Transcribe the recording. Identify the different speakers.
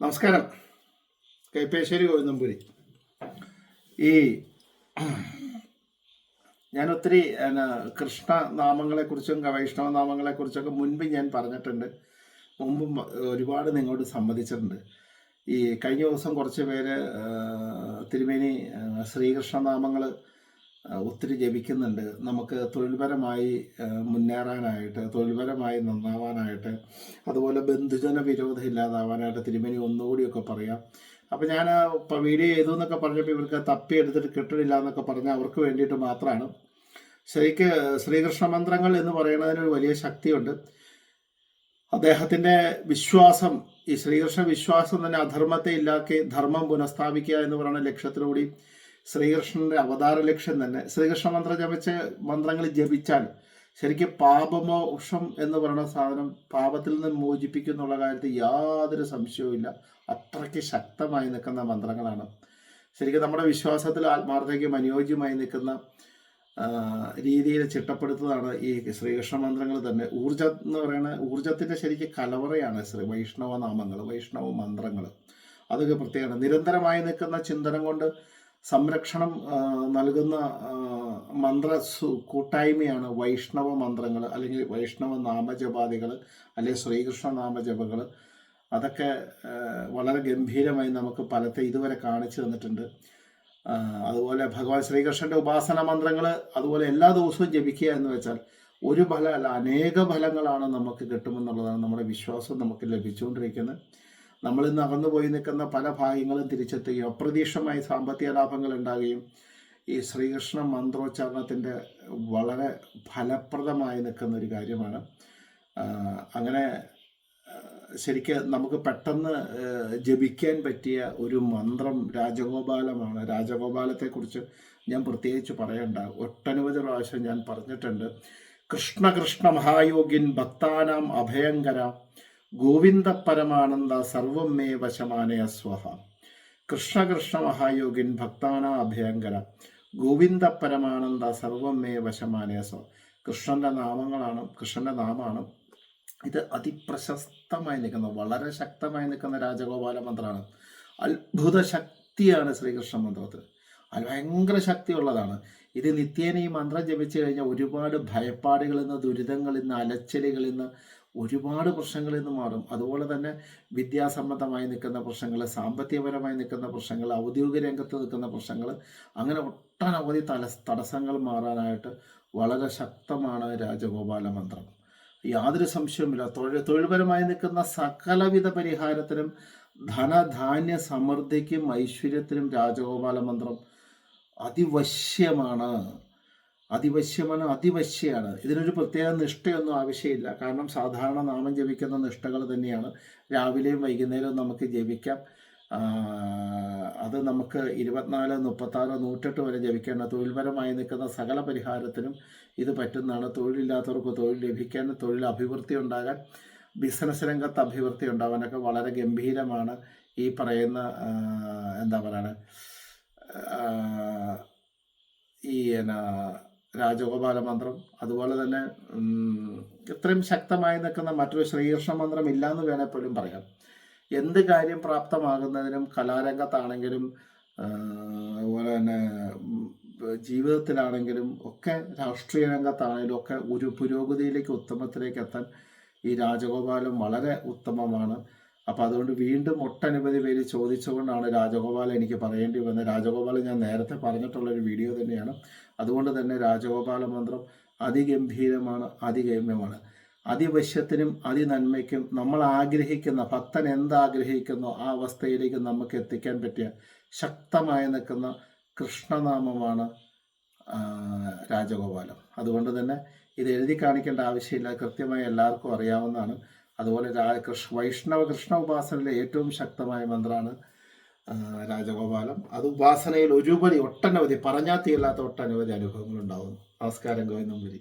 Speaker 1: നമസ്കാരം. കൈപ്പേശ്ശേരി ഗോവിന്ദമ്പുരി ഈ ഞാൻ ഒത്തിരി കൃഷ്ണ നാമങ്ങളെക്കുറിച്ചും വൈഷ്ണവ നാമങ്ങളെക്കുറിച്ചൊക്കെ മുൻപ് ഞാൻ പറഞ്ഞിട്ടുണ്ട്. മുമ്പും ഒരുപാട് നിങ്ങളോട് സംബന്ധിച്ചിട്ടുണ്ട് ഈ കഴിഞ്ഞ ദിവസം കുറച്ച് പേര് തിരുമേനി ശ്രീകൃഷ്ണനാമങ്ങൾ ശ്രീകൃഷ്ണ നാമങ്ങൾ ഒത്തിരി ജപിക്കുന്നുണ്ട്. നമുക്ക് തൊഴിൽപരമായി മുന്നേറാനായിട്ട് തൊഴിൽപരമായി നന്നാവാനായിട്ട് അതുപോലെ ബന്ധുജന വിരോധം ഇല്ലാതാവാനായിട്ട് തിരുമേനി ഒന്നുകൂടിയൊക്കെ പറയാം. അപ്പം ഞാൻ ഇപ്പം വീഡിയോ ചെയ്തു എന്നൊക്കെ പറഞ്ഞപ്പോൾ ഇവർക്ക് തപ്പി എടുത്തിട്ട് കിട്ടണില്ല എന്നൊക്കെ പറഞ്ഞാൽ അവർക്ക് വേണ്ടിയിട്ട് മാത്രമാണ്. ശരിക്ക് ശ്രീകൃഷ്ണ മന്ത്രങ്ങൾ എന്ന് പറയുന്നതിന് ഒരു വലിയ ശക്തിയുണ്ട്. അദ്ദേഹത്തിന്റെ വിശ്വാസം ഈ ശ്രീകൃഷ്ണ വിശ്വാസം തന്നെ അധർമ്മത്തെ ഇല്ലാക്കി ധർമ്മം പുനഃസ്ഥാപിക്കുക എന്ന് പറയുന്ന ലക്ഷ്യത്തിലൂടെ ശ്രീകൃഷ്ണന്റെ അവതാര ലക്ഷ്യം തന്നെ. ശ്രീകൃഷ്ണ മന്ത്രം ജപിച്ച് മന്ത്രങ്ങൾ ജപിച്ചാൽ ശരിക്കും പാപമോക്ഷം എന്ന് പറയുന്ന സാധനം പാപത്തിൽ നിന്ന് മോചിപ്പിക്കുന്നുള്ള കാര്യത്തിൽ യാതൊരു സംശയവുമില്ല അത്രയ്ക്ക് ശക്തമായി നിൽക്കുന്ന മന്ത്രങ്ങളാണ്. ശരിക്കും നമ്മുടെ വിശ്വാസത്തിൽ ആത്മാർത്ഥയ്ക്കും അനുയോജ്യമായി നിൽക്കുന്ന രീതിയിൽ ചിട്ടപ്പെടുത്തുന്നതാണ് ഈ ശ്രീകൃഷ്ണ മന്ത്രങ്ങൾ തന്നെ. ഊർജം എന്ന് പറയുന്ന ഊർജത്തിന്റെ ശരിക്കും കലവറയാണ് ശ്രീ വൈഷ്ണവ നാമങ്ങൾ വൈഷ്ണവ മന്ത്രങ്ങൾ. അതൊക്കെ പ്രത്യേകമാണ്. നിരന്തരമായി നിൽക്കുന്ന ചിന്തനം കൊണ്ട് സംരക്ഷണം നൽകുന്ന മന്ത്ര കൂട്ടായ്മയാണ് വൈഷ്ണവ മന്ത്രങ്ങൾ അല്ലെങ്കിൽ വൈഷ്ണവ നാമജപാദികൾ അല്ലെങ്കിൽ ശ്രീകൃഷ്ണ നാമജപകൾ അതൊക്കെ വളരെ ഗംഭീരമായി നമുക്ക് പലത്തെ ഇതുവരെ കാണിച്ചു തന്നിട്ടുണ്ട്. അതുപോലെ ഭഗവാൻ ശ്രീകൃഷ്ണന്റെ ഉപാസന മന്ത്രങ്ങൾ അതുപോലെ എല്ലാ ദിവസവും ജപിക്കുക എന്ന് വെച്ചാൽ ഒരു ഫലം അല്ല അനേക ഫലങ്ങളാണ് നമുക്ക് കിട്ടുമെന്നുള്ളതാണ് നമ്മുടെ വിശ്വാസം നമുക്ക് ലഭിച്ചുകൊണ്ടിരിക്കുന്നത്. നമ്മൾ ഇന്ന് അകന്നുപോയി നിൽക്കുന്ന പല ഭാഗ്യങ്ങളും തിരിച്ചെത്തുകയും അപ്രതീക്ഷിതമായി സാമ്പത്തിക ലാഭങ്ങൾ ഉണ്ടാകുകയും ഈ ശ്രീകൃഷ്ണ മന്ത്രോച്ചാരണത്തിന്റെ വളരെ ഫലപ്രദമായി നിൽക്കുന്ന ഒരു കാര്യമാണ്. അങ്ങനെ ശരിക്ക് നമുക്ക് പെട്ടെന്ന് ജപിക്കാൻ പറ്റിയ ഒരു മന്ത്രം രാജഗോപാലമാണ്. രാജഗോപാലത്തെക്കുറിച്ച് ഞാൻ പ്രത്യേകിച്ച് പറയണ്ട. ഒട്ടനവധി പ്രാവശ്യം ഞാൻ പറഞ്ഞിട്ടുണ്ട്. കൃഷ്ണ കൃഷ്ണ മഹായോഗിൻ ഭക്താനാം അഭയങ്കര ഗോവിന്ദ പരമാനന്ദ സർവം മേ വശമാനയ സ്വഹ. കൃഷ്ണ കൃഷ്ണ മഹായോഗിൻ ഭക്താന അഭയങ്കര. ഗോവിന്ദ പരമാനന്ദ സർവം മേ വശമാനയ സ്വ. നാമങ്ങളാണ് കൃഷ്ണന്റെ നാമാണ്. ഇത് അതിപ്രശസ്തമായി നിൽക്കുന്ന വളരെ ശക്തമായി നിൽക്കുന്ന രാജഗോപാല മന്ത്രമാണ് അത്ഭുത ശക്തിയാണ് ശ്രീകൃഷ്ണ മന്ത്രത്തിൽ. അത് ഭയങ്കര ശക്തിയുള്ളതാണ്. ഇത് നിത്യേന ഈ മന്ത്രം ജപിച്ചു കഴിഞ്ഞാൽ ഒരുപാട് ഭയപ്പാടുകളിൽ നിന്ന് ദുരിതങ്ങളിൽ നിന്ന് അലച്ചിലുകളിൽ നിന്ന് ഒരുപാട് പ്രശ്നങ്ങളിൽ നിന്ന് മാറും. അതുപോലെ തന്നെ വിദ്യാസംബന്ധമായി നിൽക്കുന്ന പ്രശ്നങ്ങൾ സാമ്പത്തികപരമായി നിൽക്കുന്ന പ്രശ്നങ്ങൾ ഔദ്യോഗിക രംഗത്ത് നിൽക്കുന്ന പ്രശ്നങ്ങൾ അങ്ങനെ ഒട്ടനവധി തല തടസ്സങ്ങൾ മാറാനായിട്ട് വളരെ ശക്തമാണ് രാജഗോപാല മന്ത്രം. യാതൊരു സംശയവുമില്ല. തൊഴിൽ തൊഴിൽപരമായി നിൽക്കുന്ന സകലവിധ പരിഹാരത്തിനും ധനധാന്യ സമൃദ്ധിക്കും ഐശ്വര്യത്തിനും രാജഗോപാല മന്ത്രം അതിവശ്യമാണ്. അതിവശ്യമാണ് അതിവശ്യമാണ് ഇതിനൊരു പ്രത്യേക നിഷ്ഠയൊന്നും ആവശ്യമില്ല. കാരണം സാധാരണ നാമം ജപിക്കുന്ന നിഷ്ഠകൾ തന്നെയാണ്. രാവിലെയും വൈകുന്നേരവും നമുക്ക് ജപിക്കാം. അത് നമുക്ക് ഇരുപത്തിനാല് മുപ്പത്താറ് നൂറ്റെട്ട് വരെ ജപിക്കേണ്ട. തൊഴിൽപരമായി നിൽക്കുന്ന സകല പരിഹാരത്തിനും ഇത് പറ്റുന്നതാണ്. തൊഴിലില്ലാത്തവർക്ക് തൊഴിൽ ലഭിക്കാൻ തൊഴിൽ അഭിവൃദ്ധി ഉണ്ടാകാൻ ബിസിനസ് രംഗത്ത് അഭിവൃദ്ധി ഉണ്ടാകാനൊക്കെ വളരെ ഗംഭീരമാണ് ഈ പറയുന്ന എന്താ പറയുക ഈ എന്നാ രാജഗോപാല മന്ത്രം അതുപോലെ തന്നെ ഇത്രയും ശക്തമായി നിൽക്കുന്ന മറ്റൊരു ശ്രീകൃഷ്ണ മന്ത്രം ഇല്ലാന്ന് പോലും പറയാം. എന്ത് കാര്യം പ്രാപ്തമാകുന്നതിനും കലാരംഗത്താണെങ്കിലും അതുപോലെ തന്നെ ജീവിതത്തിലാണെങ്കിലും ഒക്കെ രാഷ്ട്രീയ രംഗത്താണെങ്കിലും ഒക്കെ ഒരു പുരോഗതിയിലേക്ക് ഉത്തമത്തിലേക്ക് എത്താൻ ഈ രാജഗോപാലം വളരെ ഉത്തമമാണ്. അപ്പം അതുകൊണ്ട് വീണ്ടും ഒട്ടനവധി പേര് ചോദിച്ചുകൊണ്ടാണ് രാജഗോപാൽ എനിക്ക് പറയേണ്ടി വന്നത്. രാജഗോപാൽ ഞാൻ നേരത്തെ പറഞ്ഞിട്ടുള്ള ഒരു വീഡിയോ തന്നെയാണ്. അതുകൊണ്ട് തന്നെ രാജഗോപാല മന്ത്രം അതിഗംഭീരമാണ് അതിഗമ്യമാണ്. അതിവശ്യത്തിനും അതിനന്മയ്ക്കും നമ്മൾ ആഗ്രഹിക്കുന്ന ഭക്തൻ എന്താഗ്രഹിക്കുന്നോ ആ അവസ്ഥയിലേക്ക് നമുക്ക് എത്തിക്കാൻ പറ്റിയ ശക്തമായി നിൽക്കുന്ന കൃഷ്ണനാമമാണ് രാജഗോപാലം അതുകൊണ്ട് തന്നെ ഇത് എഴുതി കാണിക്കേണ്ട ആവശ്യമില്ല. കൃത്യമായി എല്ലാവർക്കും അറിയാവുന്നതാണ്. അതുപോലെ രാജകൃഷ്ണ വൈഷ്ണവ കൃഷ്ണ ഉപാസനയിലെ ഏറ്റവും ശക്തമായ മന്ത്രമാണ് രാജഗോപാലം അത് ഉപാസനയിൽ ഒരുപടി ഒട്ടനവധി പറഞ്ഞാൽ തീരാത്ത ഒട്ടനവധി അനുഭവങ്ങൾ ഉണ്ടാകുന്നു നമസ്കാരം ഗോവിന്ദമ്പുരി